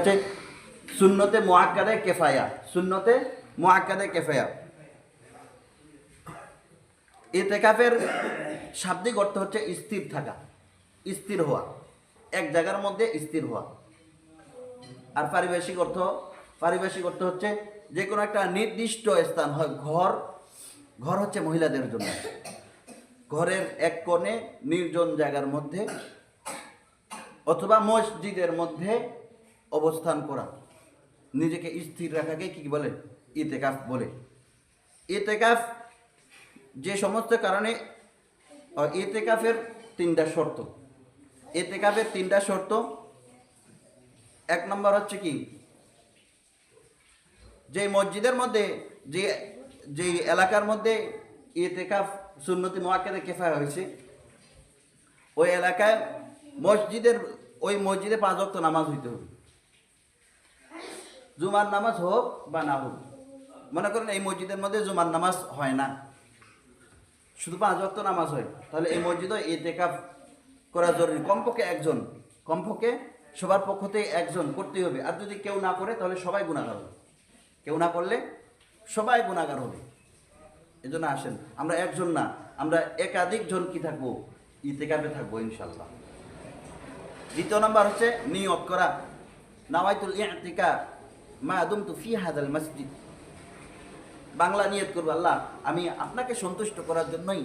আছে সুন্নতে মোয়াক্কাদে কেফায়া, সুন্নতে মোয়াক্কাদে কেফায়া। এতেকাফের শাব্দিক অর্থ হচ্ছে স্থির থাকা, স্থির হওয়া, এক জায়গার মধ্যে স্থির হওয়া। আর পারিবেশিক অর্থ পারিবেশিক অর্থ হচ্ছে যে কোনো একটা নির্দিষ্ট স্থান হয়, ঘর ঘর হচ্ছে মহিলাদের জন্য। ঘরের এক কোণে নির্জন জায়গার মধ্যে অথবা মসজিদের মধ্যে অবস্থান করা। নিজেকে স্থির রাখাকে কি বলে? ইতেকাফ বলে। ইতেকাফ যে সমস্ত কারণে ইতেকাফের তিনটা শর্ত। ইতেকাফের তিনটা শর্ত, এক নম্বর হচ্ছে কি? যে মসজিদের মধ্যে, যে যে এলাকার মধ্যে ইতেকাফ সুন্নতি মোয়াক্কেদে কেফায় হয়েছে, ওই এলাকায় মসজিদের, ওই মসজিদে পাঁচ ওয়াক্ত নামাজ হইতে হবে। জুমার নামাজ হোক বা না হোক। মনে করেন এই মসজিদের মধ্যে জুমার নামাজ হয় না। শুধু পাঁচ ওয়াক্ত নামাজ হয়। তাহলে এই মসজিদে ইতেকাফ করা জরুরি। কমপক্ষে একজন, কমপক্ষে সবার পক্ষ থেকে একজন করতেই হবে। আর যদি কেউ না করে, তাহলে সবাই গুণাগার হবে। কেউ না করলে সবাই গুণাগার হবে। এজন্য আসেন, আমরা একজন না, আমরা একাধিক জন কি থাকব? ইতেকাফে থাকব ইনশাল্লাহ দ্বিতীয় নম্বর হচ্ছে নিয়ত করা। নাওয়াইতুল ইতিকা মা আদম তু ফি হাদাল মসজিদ। বাংলা নিয়ত করব, আল্লাহ, আমি আপনাকে সন্তুষ্ট করার জন্যই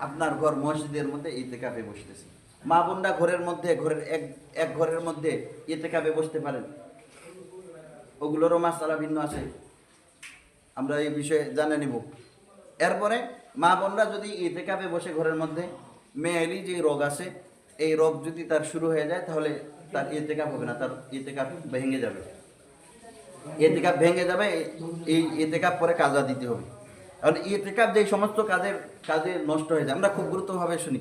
আপনার ঘর মসজিদের মধ্যে ইতেকাফে বসতেছি। মা বোনরা ঘরের মধ্যে, ঘরের এক এক ঘরের মধ্যে ইতেকাফে বসতে পারেন। ওগুলোরও মাসালা ভিন্ন আছে। আমরা এই বিষয়ে জানে নিব। এরপরে মা বোনরা যদি ইতেকাফে বসে ঘরের মধ্যে মেয়েলি যে রোগ আছে, এই রোগ যদি তার শুরু হয়ে যায়, তাহলে তার ইতেকাফ হবে না, তার ইতেকাফ ভেঙে যাবে। ইতেকাফ ভেঙে যাবে, এই ইতেকাফ পরে কাজা দিতে হবে। কারণ ইতেকাফ যে সমস্ত কাজের কাজে নষ্ট হয়ে যায়, আমরা খুব গুরুত্বভাবে শুনি।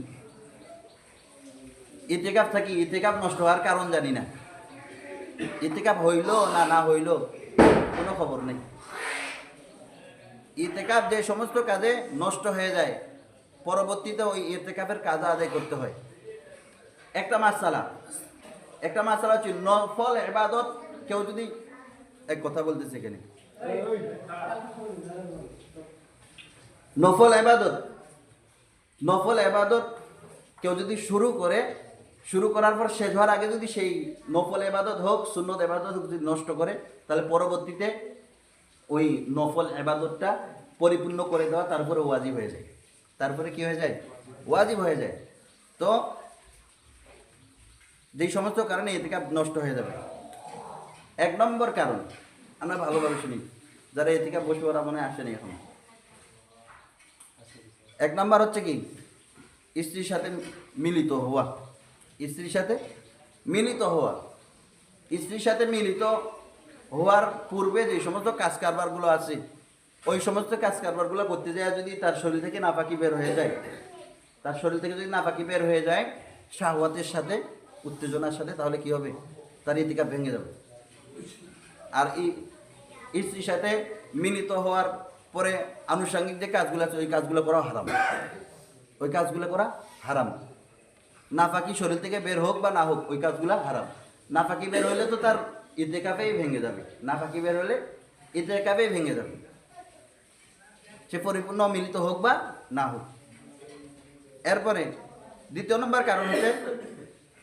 ইতেকাফ থাকি ইতেকাফ নষ্ট হওয়ার কারণ জানি না। ইতেকাফ হইল না না হইল, কোনো খবর নেই। ইতেকাফ যে সমস্ত কাজে নষ্ট হয়ে যায়, পরবর্তীতে ওই ইতেকাফের কাজ আদায় করতে হয়। একটা মাসালা একটা মাসালা হচ্ছে নফল এবাদত কেউ যদি এক কথা বলতেছে এখানে। নফল এবাদত নফল এবাদত কেউ যদি শুরু করে, শুরু করার পর শেষ হওয়ার আগে যদি সেই নফল এবাদত হোক, সুন্নত এবাদত হোক যদি নষ্ট করে, তাহলে পরবর্তীতে ওই নফল এবাদতটা পরিপূর্ণ করে দেওয়া তারপরে ওয়াজিব হয়ে যায়। তারপরে কি হয়ে যায়? ওয়াজিব হয়ে যায়। তো যেই সমস্ত কারণে এদিকে নষ্ট হয়ে যাবে। এক নম্বর কারণ, আমরা ভালোভাবে শুনি। যারা এদিকে বসে ওরা মনে আসেনি এখন। এক নম্বর হচ্ছে কি? স্ত্রীর সাথে মিলিত হওয়া। স্ত্রীর সাথে মিলিত হওয়া। স্ত্রীর সাথে মিলিত হওয়ার পূর্বে যে সমস্ত কাজ কারবারগুলো আছে, ওই সমস্ত কাজ কারবারগুলো করতে যায়, যদি তার শরীর থেকে নাপাকি বের হয়ে যায়। তার শরীর থেকে যদি নাপাকি বের হয়ে যায়, শাহওয়াতের সাথে, উত্তেজনার সাথে, তাহলে কি হবে? তার ইতিকা ভেঙে যাবে। আর স্ত্রীর সাথে মিলিত হওয়ার পরে আনুষঙ্গিক যে কাজগুলো আছে, ওই কাজগুলো করা হারাম। ওই কাজগুলো করা হারাম। নাফাকি শরীর থেকে বের হোক বা না হোক, ওই কাজগুলো হারাম। নাফাকি বের হলে তো তার ইতেকাফেই ভেঙে যাবে। নাফাকি বের হলে ইতেকাফেই ভেঙে যাবে। সে পরিপূর্ণ মিলিত হোক বা না হোক। এরপরে দ্বিতীয় নম্বর কারণ হচ্ছে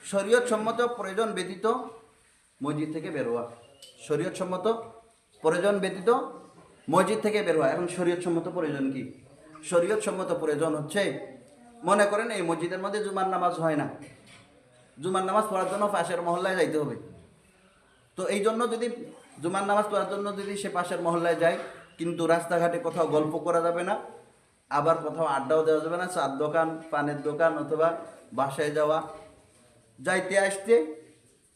শরীয়ত সম্মত প্রয়োজন ব্যতীত মসজিদ থেকে বের হওয়া শরীয়ত সম্মত প্রয়োজন ব্যতীত মসজিদ থেকে বের হওয়া এখন শরীয়ত সম্মত প্রয়োজন কি? শরীয়ত সম্মত প্রয়োজন হচ্ছে, মনে করেন এই মসজিদের মধ্যে জুমার নামাজ হয় না। জুমার নামাজ পড়ার জন্য পাশের মহল্লায় যাইতে হবে। তো এই জন্য যদি জুমার নামাজ পড়ার জন্য যদি সে পাশের মহল্লায় যায়, কিন্তু রাস্তাঘাটে কোথাও গল্প করা যাবে না, আবার কোথাও আড্ডাও দেওয়া যাবে না, চার দোকান, পানের দোকান অথবা বাসায় যাওয়া, যাইতে আসতে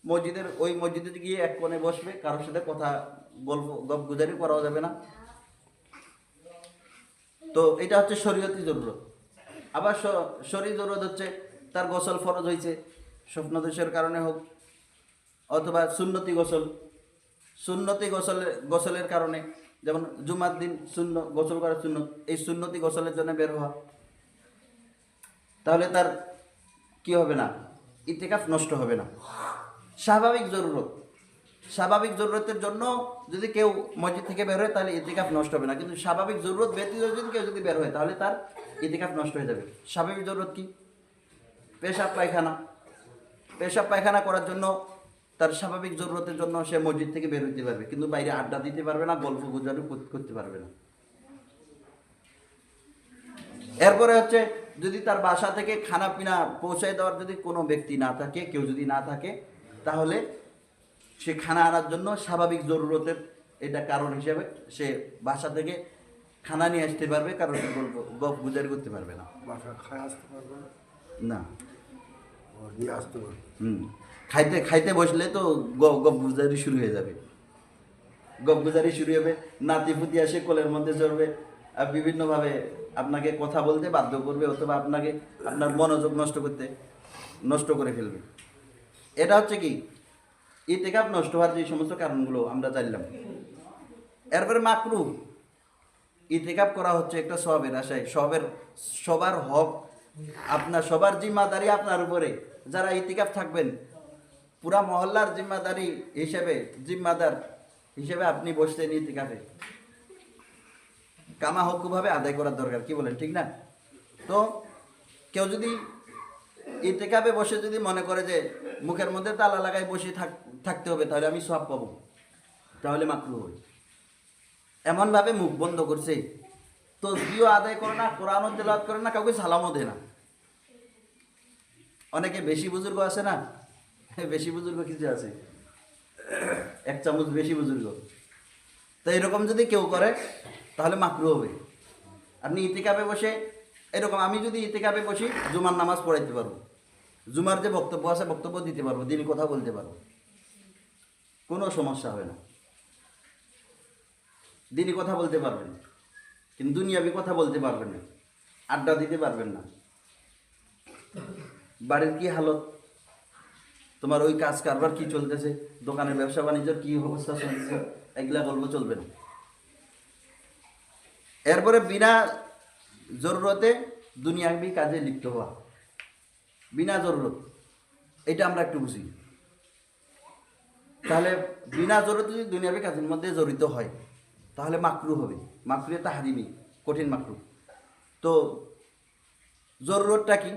মসজিদের, ওই মসজিদে গিয়ে এক কোণে বসবে, কারোর সাথে কথা গল্প, গপ গুজারি করাও যাবে না। তো এটা হচ্ছে শরীয়তি জরুরত। আবার শরীর জরুরত হচ্ছে তার গোসল ফরজ হয়েছে স্বপ্নদোষের কারণে হোক, অথবা সুন্নতি গোসল। সুন্নতি গোসলের গোসলের কারণে, যেমন জুমার দিন শূন্য গোসল করার শূন্য এই সুন্নতি গোসলের জন্য বের হওয়া। তাহলে তার কি হবে না? ইতিকাফ নষ্ট হবে না। স্বাভাবিক জরুরত। স্বাভাবিক জরুরতের জন্য যদি কেউ মসজিদ থেকে বের হয়, তাহলে ইতিকাফ নষ্ট হবে না। কিন্তু স্বাভাবিক জরুরত ব্যতীত যদি কেউ যদি বের হয়, তাহলে তার ইতিকাফ নষ্ট হয়ে যাবে। স্বাভাবিক জরুরত কি? পেশাব পায়খানা। পেশাব পায়খানা করার জন্য তার স্বাভাবিক জরুরতের জন্য সে মসজিদ থেকে বের হইতে পারবে। কিন্তু বাইরে আড্ডা দিতে পারবে না, গল্প গুজরাটি করতে পারবে না। এরপরে হচ্ছে, যদি তার বাসা থেকে খানা পিনা পৌঁছায় দেওয়ার যদি কোনো ব্যক্তি না থাকে, কেউ যদি না থাকে তাহলে সে খানা আনার জন্য স্বাভাবিক জরুরতের এটা কারণ হিসেবে সে বাসা থেকে খানা নিয়ে আসতে পারবে কারণ গপ গুজারি করতে পারবে না। বাসা খায় আসতে পারবে না? না। নিয়ে আসতে পারবে। হুম। খাইতে খাইতে বসলে তো গপ গুজারি শুরু হয়ে যাবে। গপ গুজারি শুরু হবে নাতি ফুতি আসে কোলের মধ্যে চড়বে আর বিভিন্নভাবে আপনাকে কথা বলতে বাধ্য করবে অথবা আপনাকে আপনার মনোযোগ নষ্ট করতে নষ্ট করে ফেলবে। এটা হচ্ছে কি? ইতেকাপ নষ্ট হওয়ার যে সমস্ত কারণগুলো আমরা জানলাম। এরপরে মাকরু। ইতেকাপ করা হচ্ছে একটা সবের আশায়। সবের সবার হক, আপনার সবার জিম্মাদারি আপনার উপরে। যারা ইতিকাপ থাকবেন, পুরা মহল্লার জিম্মাদারি হিসেবে, জিম্মাদার হিসেবে আপনি বসতেন ইতিকাফে। কামা হকুভাবে আদায় করার দরকার, কি বলেন, ঠিক না? তো, কেউ যদি ইতিকাফে বসে যদি মনে করে যে মুখের মধ্যে তালা লাগাই বসে থাক, থাকতে হবে, তাহলে আমি সব পাবো। তাহলে মাকরু হবে এমনভাবে মুখ বন্ধ করছে। তো তসবিও আদায় করে না, কোরআনও তেলাওয়াত করে না, কাউকে সালামও দেয় না। অনেকে বেশি বুজুর্গ আছে না? বেশি বুজুর্গ কিছু আছে? এক চামচ বেশি বুজুর্গ। তো এরকম যদি কেউ করে, তাহলে মাকরু হবে। আপনি ইতিকাপে বসে, এরকম আমি যদি ইতিকাপে বসি, জুমার নামাজ পড়াইতে পারব। জুমার যে বক্তব্য আছে, বক্তব্য দিতে পারব দিনই কথা বলতে পারব। কোনো সমস্যা হবে না। দিনই কথা বলতে পারবেন, কিন্তু দুনিয়াবি কথা বলতে পারবেন না, আড্ডা দিতে পারবেন না। বাড়ির কি হালত? তোমার ওই কাজ কারবার কি চলতেছে? দোকানের ব্যবসা বাণিজ্যের কি অবস্থা চলতেছে? এগুলা গল্প চলবে না। এরপরে বিনা জরুরতে দুনিয়াবি কাজে লিপ্ত হওয়া। বিনা জরুরত। এটা আমরা একটু বুঝি। তাহলে বিনা জরুরত যদি দুনিয়াবি কাজের মধ্যে জড়িত হয়, তাহলে মাকরু হবে। মাকরু তাহারিমি, কঠিন মাকরু। তো জরুরতটা কি?